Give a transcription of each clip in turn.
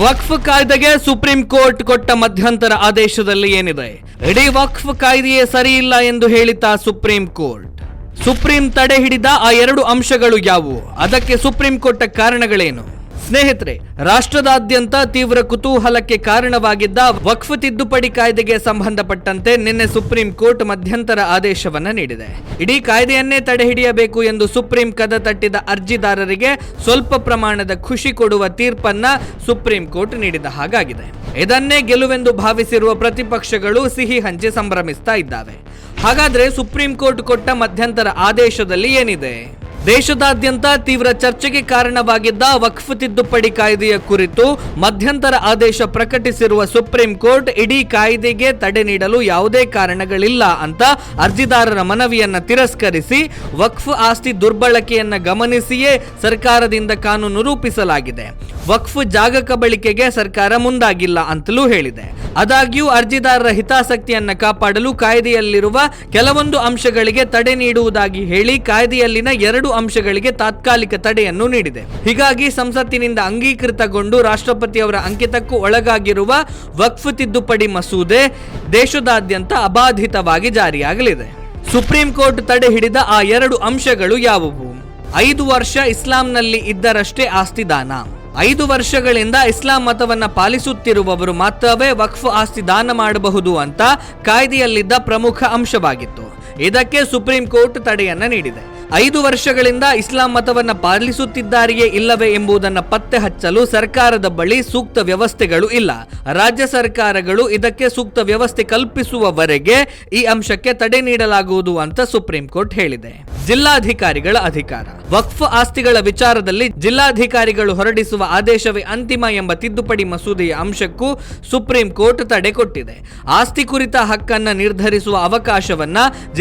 ವಕ್ಫ್ ಕಾಯ್ದೆಗೆ supreme court ಕೊಟ್ಟ ಮಧ್ಯಂತರ ಆದೇಶದಲ್ಲಿ ಏನಿದೆ? ಇಡೀ ವಕ್ಫ್ ಕಾಯ್ದೆಯೇ ಸರಿಯಿಲ್ಲ ಎಂದು ಹೇಳಿತಾ ಸುಪ್ರೀಂ ಕೋರ್ಟ್. ಸುಪ್ರೀಂ ತಡೆ ಹಿಡಿದ ಆ ಎರಡು ಅಂಶಗಳು ಯಾವುವು? ಅದಕ್ಕೆ ಸುಪ್ರೀಂ ಕೋರ್ಟ್ ಕಾರಣಗಳೇನು? ಸ್ನೇಹಿತರೆ, ರಾಷ್ಟ್ರದಾದ್ಯಂತ ತೀವ್ರ ಕುತೂಹಲಕ್ಕೆ ಕಾರಣವಾಗಿದ್ದ ವಕ್ಫ್ ತಿದ್ದುಪಡಿ ಕಾಯ್ದೆಗೆ ಸಂಬಂಧಪಟ್ಟಂತೆ ನಿನ್ನೆ ಸುಪ್ರೀಂ ಕೋರ್ಟ್ ಮಧ್ಯಂತರ ಆದೇಶವನ್ನ ನೀಡಿದೆ. ಇಡೀ ಕಾಯ್ದೆಯನ್ನೇ ತಡೆಹಿಡಿಯಬೇಕು ಎಂದು ಸುಪ್ರೀಂ ಕದ ತಟ್ಟಿದ ಅರ್ಜಿದಾರರಿಗೆ ಸ್ವಲ್ಪ ಪ್ರಮಾಣದ ಖುಷಿ ಕೊಡುವ ತೀರ್ಪನ್ನ ಸುಪ್ರೀಂ ಕೋರ್ಟ್ ನೀಡಿದ ಹಾಗಾಗಿದೆ. ಇದನ್ನೇ ಗೆಲುವೆಂದು ಭಾವಿಸಿರುವ ಪ್ರತಿಪಕ್ಷಗಳು ಸಿಹಿ ಹಂಚಿ ಸಂಭ್ರಮಿಸ್ತಾ ಇದ್ದಾವೆ. ಹಾಗಾದ್ರೆ ಸುಪ್ರೀಂ ಕೋರ್ಟ್ ಕೊಟ್ಟ ಮಧ್ಯಂತರ ಆದೇಶದಲ್ಲಿ ಏನಿದೆ? ದೇಶದಾದ್ಯಂತ ತೀವ್ರ ಚರ್ಚೆಗೆ ಕಾರಣವಾಗಿದ್ದ ವಕ್ಫ್ ತಿದ್ದುಪಡಿ ಕಾಯ್ದೆಯ ಕುರಿತು ಮಧ್ಯಂತರ ಆದೇಶ ಪ್ರಕಟಿಸಿರುವ ಸುಪ್ರೀಂ ಕೋರ್ಟ್ ಇಡೀ ಕಾಯ್ದೆಗೆ ತಡೆ ನೀಡಲು ಯಾವುದೇ ಕಾರಣಗಳಿಲ್ಲ ಅಂತ ಅರ್ಜಿದಾರರ ಮನವಿಯನ್ನ ತಿರಸ್ಕರಿಸಿ ವಕ್ಫ್ ಆಸ್ತಿ ದುರ್ಬಳಕೆಯನ್ನ ಗಮನಿಸಿಯೇ ಸರ್ಕಾರದಿಂದ ಕಾನೂನು ರೂಪಿಸಲಾಗಿದೆ. ವಕ್ಫ್ ಜಾಗಕ ಕಬಳಿಕೆಗೆ ಸರ್ಕಾರ ಮುಂದಾಗಿಲ್ಲ ಅಂತಲೂ ಹೇಳಿದೆ. ಆದಾಗ್ಯೂ ಅರ್ಜಿದಾರರ ಹಿತಾಸಕ್ತಿಯನ್ನ ಕಾಪಾಡಲು ಕಾಯ್ದೆಯಲ್ಲಿರುವ ಕೆಲವೊಂದು ಅಂಶಗಳಿಗೆ ತಡೆ ನೀಡುವುದಾಗಿ ಹೇಳಿ ಕಾಯ್ದೆಯಲ್ಲಿನ ಎರಡು ಅಂಶಗಳಿಗೆ ತಾತ್ಕಾಲಿಕ ತಡೆಯನ್ನು ನೀಡಿದೆ. ಹೀಗಾಗಿ ಸಂಸತ್ತಿನಿಂದ ಅಂಗೀಕೃತಗೊಂಡು ರಾಷ್ಟ್ರಪತಿಯವರ ಅಂಕಿತಕ್ಕೂ ಒಳಗಾಗಿರುವ ವಕ್ಫ್ ತಿದ್ದುಪಡಿ ಮಸೂದೆ ದೇಶದಾದ್ಯಂತ ಅಬಾಧಿತವಾಗಿ ಜಾರಿಯಾಗಲಿದೆ. ಸುಪ್ರೀಂ ಕೋರ್ಟ್ ತಡೆ ಹಿಡಿದ ಆ ಎರಡು ಅಂಶಗಳು ಯಾವುವು? ಐದು ವರ್ಷ ಇಸ್ಲಾಂನಲ್ಲಿ ಇದ್ದರಷ್ಟೇ ಆಸ್ತಿ ದಾನ ಐದು ವರ್ಷಗಳಿಂದ ಇಸ್ಲಾಂ ಮತವನ್ನ ಪಾಲಿಸುತ್ತಿರುವವರು ಮಾತ್ರವೇ ವಕ್ಫ್ ಆಸ್ತಿ ದಾನ ಮಾಡಬಹುದು ಅಂತ ಕಾಯ್ದೆಯಲ್ಲಿದ್ದ ಪ್ರಮುಖ ಅಂಶವಾಗಿತ್ತು. ಇದಕ್ಕೆ ಸುಪ್ರೀಂ ಕೋರ್ಟ್ ತಡೆಯನ್ನ ನೀಡಿದೆ. ಐದು ವರ್ಷಗಳಿಂದ ಇಸ್ಲಾಂ ಮತವನ್ನ ಪಾಲಿಸುತ್ತಿದ್ದಾರೆಯೇ ಇಲ್ಲವೇ ಎಂಬುದನ್ನು ಪತ್ತೆ ಹಚ್ಚಲು ಸರ್ಕಾರದ ಬಳಿ ಸೂಕ್ತ ವ್ಯವಸ್ಥೆಗಳು ಇಲ್ಲ. ರಾಜ್ಯ ಸರ್ಕಾರಗಳು ಇದಕ್ಕೆ ಸೂಕ್ತ ವ್ಯವಸ್ಥೆ ಕಲ್ಪಿಸುವವರೆಗೆ ಈ ಅಂಶಕ್ಕೆ ತಡೆ ನೀಡಲಾಗುವುದು ಅಂತ ಸುಪ್ರೀಂ ಕೋರ್ಟ್ ಹೇಳಿದೆ. ಜಿಲ್ಲಾಧಿಕಾರಿಗಳ ಅಧಿಕಾರ. ವಕ್ಫ್ ಆಸ್ತಿಗಳ ವಿಚಾರದಲ್ಲಿ ಜಿಲ್ಲಾಧಿಕಾರಿಗಳು ಹೊರಡಿಸುವ ಆದೇಶವೇ ಅಂತಿಮ ಎಂಬ ತಿದ್ದುಪಡಿ ಮಸೂದೆಯ ಅಂಶಕ್ಕೂ ಸುಪ್ರೀಂ ಕೋರ್ಟ್ ತಡೆ ಕೊಟ್ಟಿದೆ. ಆಸ್ತಿ ಕುರಿತ ಹಕ್ಕನ್ನ ನಿರ್ಧರಿಸುವ ಅವಕಾಶವನ್ನ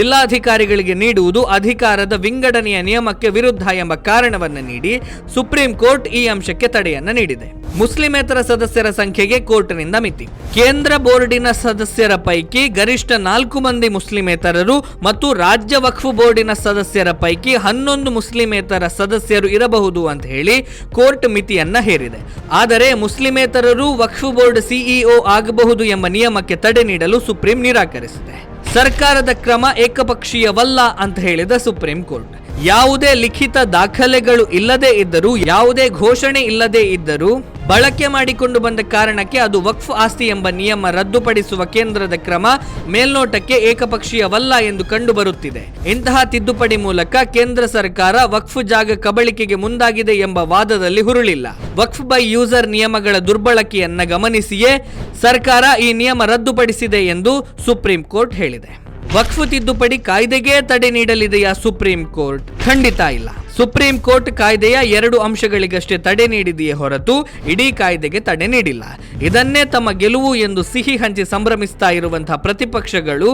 ಜಿಲ್ಲಾಧಿಕಾರಿಗಳಿಗೆ ನೀಡುವುದು ಅಧಿಕಾರದ ವಿಂಗಡಣೆಯ ನಿಯಮಕ್ಕೆ ವಿರುದ್ಧ ಎಂಬ ಕಾರಣವನ್ನು ನೀಡಿ ಸುಪ್ರೀಂ ಕೋರ್ಟ್ ಈ ಅಂಶಕ್ಕೆ ತಡೆಯನ್ನು ನೀಡಿದೆ. ಮುಸ್ಲಿಮೇತರ ಸದಸ್ಯರ ಸಂಖ್ಯೆಗೆ ಕೋರ್ಟ್ನಿಂದ ಮಿತಿ. ಕೇಂದ್ರ ಬೋರ್ಡಿನ ಸದಸ್ಯರ ಪೈಕಿ ಗರಿಷ್ಠ ನಾಲ್ಕು ಮಂದಿ ಮುಸ್ಲಿಮೇತರರು ಮತ್ತು ರಾಜ್ಯ ವಕ್ಫ್ ಬೋರ್ಡಿನ ಸದಸ್ಯರ ಪೈಕಿ ಹನ್ನೊಂದು ಮುಸ್ಲಿಮೇತರ ಸದಸ್ಯರು ಇರಬಹುದು ಅಂತ ಹೇಳಿ ಕೋರ್ಟ್ ಮಿತಿಯನ್ನ ಹೇರಿದೆ. ಆದರೆ ಮುಸ್ಲಿಮೇತರರು ವಕ್ಫ್ ಬೋರ್ಡ್ ಸಿಇಒ ಆಗಬಹುದು ಎಂಬ ನಿಯಮಕ್ಕೆ ತಡೆ ನೀಡಲು ಸುಪ್ರೀಂ ನಿರಾಕರಿಸಿದೆ. ಸರ್ಕಾರದ ಕ್ರಮ ಏಕಪಕ್ಷೀಯವಲ್ಲ ಅಂತ ಹೇಳಿದ ಸುಪ್ರೀಂ ಕೋರ್ಟ್. ಯಾವುದೇ ಲಿಖಿತ ದಾಖಲೆಗಳು ಇಲ್ಲದೆ ಇದ್ದರೂ, ಯಾವುದೇ ಘೋಷಣೆ ಇಲ್ಲದೆ ಇದ್ದರೂ ಬಳಕೆ ಮಾಡಿಕೊಂಡು ಬಂದ ಕಾರಣಕ್ಕೆ ಅದು ವಕ್ಫ್ ಆಸ್ತಿ ಎಂಬ ನಿಯಮ ರದ್ದುಪಡಿಸುವ ಕೇಂದ್ರದ ಕ್ರಮ ಮೇಲ್ನೋಟಕ್ಕೆ ಏಕಪಕ್ಷೀಯವಲ್ಲ ಎಂದು ಕಂಡುಬರುತ್ತಿದೆ. ಇಂತಹ ತಿದ್ದುಪಡಿ ಮೂಲಕ ಕೇಂದ್ರ ಸರ್ಕಾರ ವಕ್ಫ್ ಜಾಗ ಕಬಳಿಕೆಗೆ ಮುಂದಾಗಿದೆ ಎಂಬ ವಾದದಲ್ಲಿ ಹುರುಳಿಲ್ಲ. ವಕ್ಫ್ ಬೈ ಯೂಸರ್ ನಿಯಮಗಳ ದುರ್ಬಳಕೆಯನ್ನ ಗಮನಿಸಿಯೇ ಸರ್ಕಾರ ಈ ನಿಯಮ ರದ್ದುಪಡಿಸಿದೆ ಎಂದು ಸುಪ್ರೀಂ ಕೋರ್ಟ್ ಹೇಳಿದೆ. ವಕ್ಫ್ ತಿದ್ದುಪಡಿ ಕಾಯ್ದೆಗೆ ತಡೆ ನೀಡಲಿದೆಯಾ ಸುಪ್ರೀಂ ಕೋರ್ಟ್? ಖಂಡಿತ ಇಲ್ಲ. ಸುಪ್ರೀಂ ಕೋರ್ಟ್ ಕಾಯ್ದೆಯ ಎರಡು ಅಂಶಗಳಿಗಷ್ಟೇ ತಡೆ ನೀಡಿದೆಯೇ ಹೊರತು ಇಡೀ ಕಾಯ್ದೆಗೆ ತಡೆ ನೀಡಿಲ್ಲ. ಇದನ್ನೇ ತಮ್ಮ ಗೆಲುವು ಎಂದು ಸಿಹಿ ಹಂಚಿ ಸಂಭ್ರಮಿಸ್ತಾ ಇರುವಂತಹ ಪ್ರತಿಪಕ್ಷಗಳು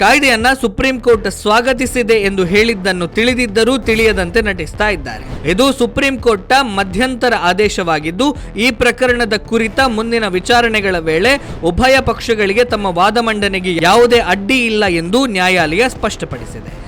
ಕಾಯ್ದೆಯನ್ನ ಸುಪ್ರೀಂ ಕೋರ್ಟ್ ಸ್ವಾಗತಿಸಿದೆ ಎಂದು ಹೇಳಿದ್ದನ್ನು ತಿಳಿದಿದ್ದರೂ ತಿಳಿಯದಂತೆ ನಟಿಸ್ತಾ ಇದ್ದಾರೆ. ಇದು ಸುಪ್ರೀಂ ಕೋರ್ಟ್ ಮಧ್ಯಂತರ ಆದೇಶವಾಗಿದ್ದು, ಈ ಪ್ರಕರಣದ ಕುರಿತ ಮುಂದಿನ ವಿಚಾರಣೆಗಳ ವೇಳೆ ಉಭಯ ಪಕ್ಷಗಳಿಗೆ ತಮ್ಮ ವಾದ ಮಂಡನೆಗೆ ಯಾವುದೇ ಅಡ್ಡಿ ಇಲ್ಲ ಎಂದು ನ್ಯಾಯಾಲಯ ಸ್ಪಷ್ಟಪಡಿಸಿದೆ.